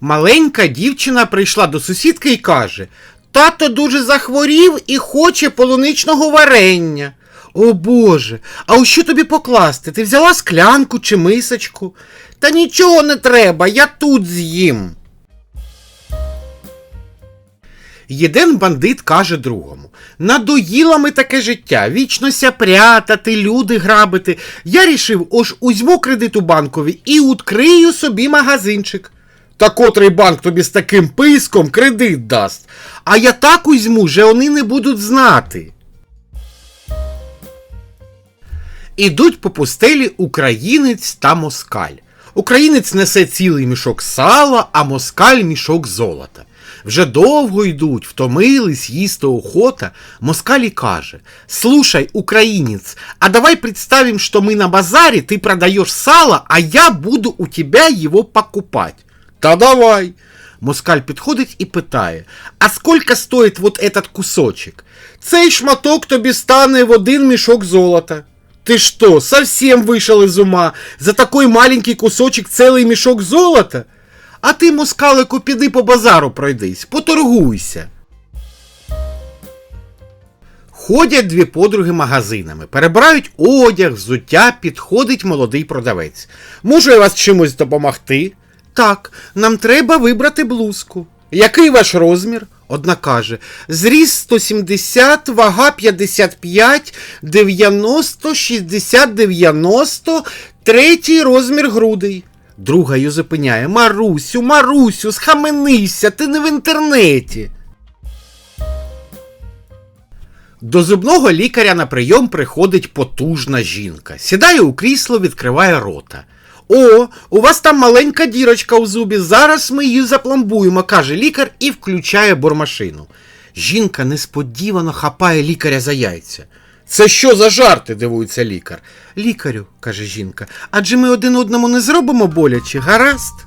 Маленька дівчина прийшла до сусідки і каже: Тато дуже захворів і хоче полуничного варення. О Боже, а у що тобі покласти? Ти взяла склянку чи мисочку? Та нічого не треба, я тут з'їм. Єден бандит каже другому: Надоїло ми таке життя, вічно ся прятати, люди грабити. Я рішив, ож узьму кредит у банкові і відкрию собі магазинчик. Та котрий банк тобі з таким писком кредит дасть. А я так узьму, що вони не будуть знати. Ідуть по пустелі українець та москаль. Українець несе цілий мішок сала, а москаль мішок золота. Вже довго йдуть, втомились, їсти охота. Москаль каже: Слушай, українець, а давай представим, что мы на базаре, ты продаешь сало, а я буду у тебя его покупать. Та давай. Москаль підходить і питає: А сколько стоїть вот этот кусочек? Цей шматок тобі стане в один мішок золота. Ты что, совсем вышел из ума? За такой маленький кусочек целый мешок золота? А ти, москалику, піди по базару пройдись, поторгуйся. Ходять дві подруги магазинами, перебирають одяг, взуття, підходить молодий продавець. Можу я вас чимось допомогти? Так, нам треба вибрати блузку. Який ваш розмір? Одна каже: зріст 170, вага 55, 90, 60, 90, третій розмір грудей. Друга її зупиняє: Марусю, Марусю, схаменися, ти не в інтернеті. До зубного лікаря на прийом приходить потужна жінка. Сідає у крісло, відкриває рота. О, у вас там маленька дірочка у зубі. Зараз ми її запломбуємо, каже лікар і включає бормашину. Жінка несподівано хапає лікаря за яйця. Це що за жарти? дивується лікар. Лікарю, каже жінка, адже ми один одному не зробимо боляче, гаразд.